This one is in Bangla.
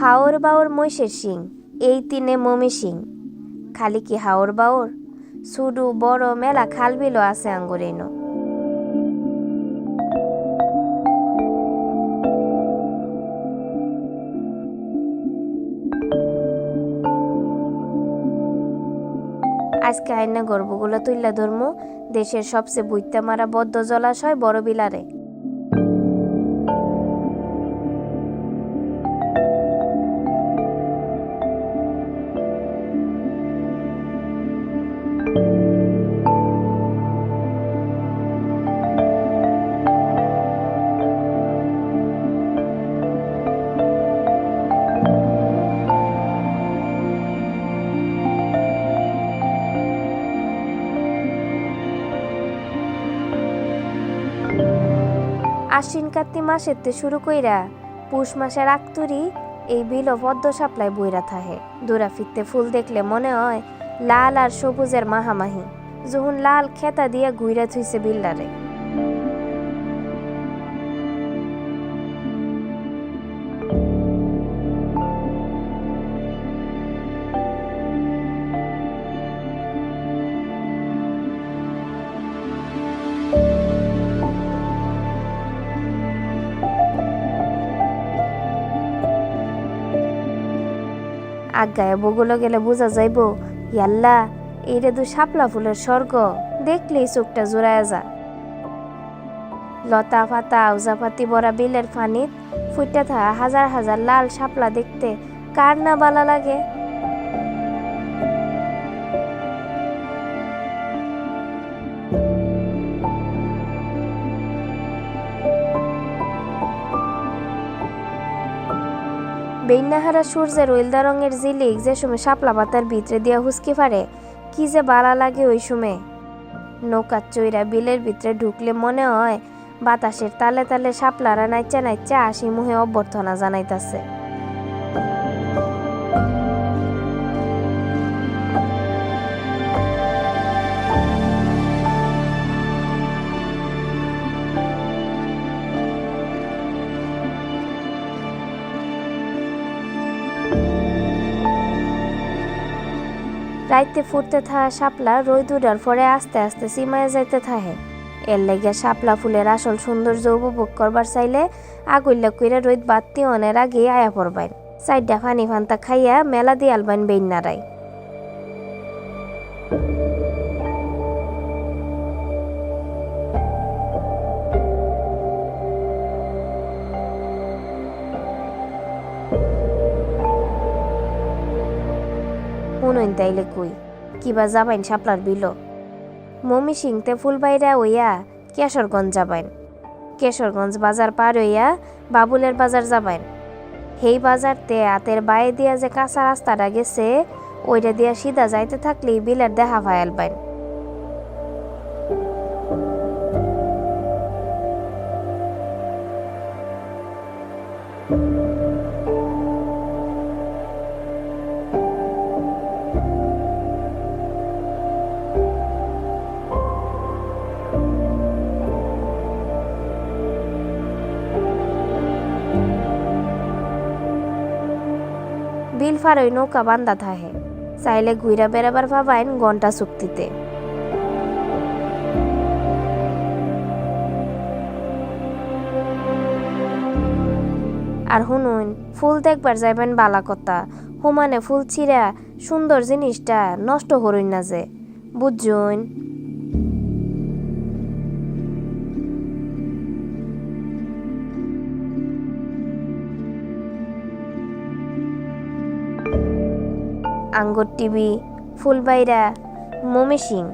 হাওর বাওর মহিষের সিং এই তিনে মমি সিং খালি কি হাওর বাওর? সুডু বড় মেলা খাল বিলও আছে আঙ্গুরেনো আজকে আইনা গর্বগুলো তুইলা ধর্ম, দেশের সবচেয়ে বুইতে মারা বদ্ধ জলাশয় বড় বিলারে। আশ্বিন কার্তিক মাসের তে শুরু কইরা পুষ মাসের আক্তুরি এই বিল ও পদ্ম সাপ্লাই বইরা থাহে। দূরা ফিরতে ফুল দেখলে মনে হয় লাল আর সবুজের মাহামাহি। যখন লাল খেতা দিয়া ঘুইরা থুইছে বিল্লারে আগায় বগুলো গেলে বোঝা যাইব, ইয়াল্লা এইটা দু শাপলা ফুলের স্বর্গ, দেখলেই চোখটা জোড়ায় যা লতা পাতা, আউজা পাতি বড়া বিলের ফানিত ফুটতে থাকা হাজার হাজার লাল শাপলা দেখতে কার না বালা লাগে? বেইনাহারা সূর্যের ওইলদা রঙের জিলিক যে সময় শাপলা পাতার ভিতরে দিয়া হুসকি পারে কি যে বালা লাগে ওই সময়। নৌকার চৈরা বিলের ভিতরে ঢুকলে মনে হয় বাতাসের তালে তালে শাপলারা নাইচা নাইচা আসি মুহে অভ্যর্থনা জানাইতাছে। রাইতে ফুটতে থাকা শাপলা রই দুডার পরে আস্তে আস্তে সিমায় যাইতে থাহে এর লেগে শাপলা ফুলের আসল সৌন্দর্য উপভোগ করবার চাইলে আগুল্লা কইরা রোদ বাত্তি অনের আগে আয়া পড়বাইন। সাইডটা ফানি ফান্তা খাইয়া মেলা দিয়ে আলবাইন বেইন নারাই শুনুন তাইলে কই? কিবা যাবাইন সাপলার বিল? মমি সিংতে ফুলবাইরা ওইয়া কেশরগঞ্জ যাবাইন। কেশরগঞ্জ বাজার পার হইয়া বাবুলের বাজার যাবাইন। সেই বাজারতে আতের বায়ে দিয়া যে কাঁচা রাস্তাটা গেছে, ওইটা দিয়া সিধা যাইতে থাকলেই বিলের দেখা ফায়াল বিল ফারই নৌকা বান্দা থাহে। চাইলে ঘুইরা বেড়াবার ভাবাইন ঘণ্টা চুক্তিতে। আর শুনুন, ফুল দেখবার যাইবেন বালা কথা হুমানে ফুল ছিঁড়া সুন্দর জিনিসটা নষ্ট হরইন না যে। বুঝুন আঙ্গুর টিভি ফুলবাইরা মমি সিং।